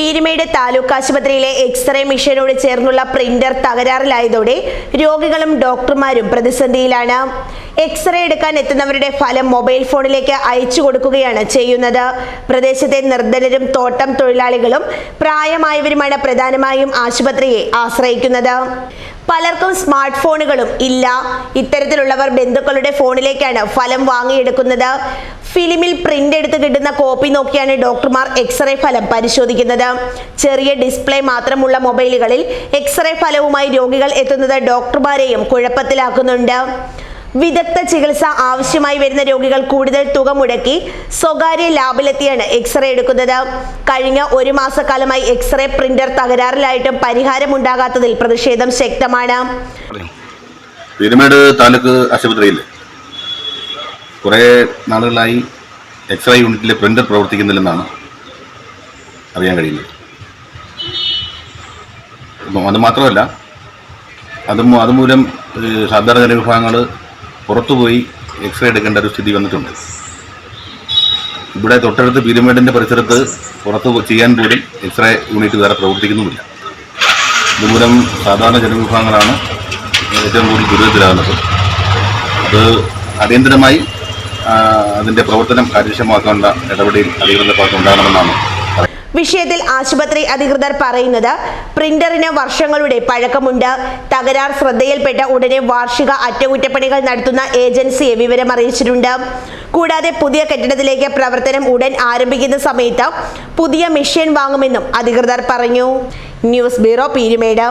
പീരുമേട് താലൂക്ക് ആശുപത്രിയിലെ എക്സ്റേ മെഷീനോട് ചേർന്നുള്ള പ്രിന്റർ തകരാറിലായതോടെ രോഗികളും ഡോക്ടർമാരും പ്രതിസന്ധിയിലാണ്. എക്സ്റേ എടുക്കാൻ എത്തുന്നവരുടെ ഫലം മൊബൈൽ ഫോണിലേക്ക് അയച്ചു കൊടുക്കുകയാണ് ചെയ്യുന്നത്. പ്രദേശത്തെ നിർദ്ധനരും തോട്ടം തൊഴിലാളികളും പ്രായമായവരുമാണ് പ്രധാനമായും ആശുപത്രിയെ ആശ്രയിക്കുന്നത്. പലർക്കും സ്മാർട്ട് ഫോണുകളും ഇല്ല. ഇത്തരത്തിലുള്ളവർ ബന്ധുക്കളുടെ ഫോണിലേക്കാണ് ഫലം വാങ്ങിയെടുക്കുന്നത്. ഫിലിമിൽ പ്രിന്റ് എടുത്ത് കിട്ടുന്ന കോപ്പി നോക്കിയാണ് ഡോക്ടർമാർ എക്സ്റേ ഫലം പരിശോധിക്കുന്നത്. ചെറിയ ഡിസ്പ്ലേ മാത്രമുള്ള മൊബൈലുകളിൽ എക്സ്റേ ഫലവുമായി രോഗികൾ എത്തുന്നത് ഡോക്ടർമാരെയും കുഴപ്പത്തിലാക്കുന്നുണ്ട്. വിദഗ്ധ ചികിത്സ ആവശ്യമായി വരുന്ന രോഗികൾ കൂടുതൽ തുക മുടക്കി സ്വകാര്യ ലാബിലെത്തിയാണ് എക്സ്റേ എടുക്കുന്നത്. കഴിഞ്ഞ ഒരു മാസക്കാലമായി എക്സ്റേ പ്രിന്റർ തകരാറിലായിട്ടും പരിഹാരമുണ്ടാകാത്തതിൽ പ്രതിഷേധം ശക്തമാണ്. താലൂക്ക് ആശുപത്രിയിൽ കുറേ നാളുകളായി എക്സ്റേ യൂണിറ്റിലെ പ്രിന്റർ പ്രവർത്തിക്കുന്നില്ലെന്നാണ് അറിയാൻ കഴിയുന്നത്. അത് മാത്രമല്ല അത് അതുമൂലം സാധാരണ ജനവിഭാഗങ്ങൾ പുറത്തുപോയി എക്സ്റേ എടുക്കേണ്ട ഒരു സ്ഥിതി വന്നിട്ടുണ്ട്. ഇവിടെ തൊട്ടടുത്ത് പീരുമേടിന്റെ പരിസരത്ത് പുറത്ത് ചെയ്യാൻ പോലും എക്സ്റേ യൂണിറ്റ് വേറെ പ്രവർത്തിക്കുന്നുമില്ല. ഇതുമൂലം സാധാരണ ജനവിഭാഗങ്ങളാണ് ഏറ്റവും കൂടുതൽ ദുരിതത്തിലാകുന്നത്. അത് അടിയന്തരമായി ആ, അതിന്റെ പ്രവർത്തനം കാര്യക്ഷമമാക്കേണ്ട ഇടപെടൽ അധികൃതരുടെ ഭാഗത്ത് ഉണ്ടാകണമെന്നാണ്. വിഷയത്തിൽ ആശുപത്രി അധികൃതർ പറയുന്നത് പ്രിന്ററിന് വർഷങ്ങളുടെ പഴക്കമുണ്ട്. തകരാർ ശ്രദ്ധയിൽപ്പെട്ട ഉടനെ വാർഷിക അറ്റകുറ്റപ്പണികൾ നടത്തുന്ന ഏജൻസിയെ വിവരം അറിയിച്ചിട്ടുണ്ട് കൂടാതെ പുതിയ കെട്ടിടത്തിലേക്ക് പ്രവർത്തനം ഉടൻ ആരംഭിക്കുന്ന സമയത്ത് പുതിയ മെഷീൻ വാങ്ങുമെന്നും അധികൃതർ പറഞ്ഞു. News bureau Peermade.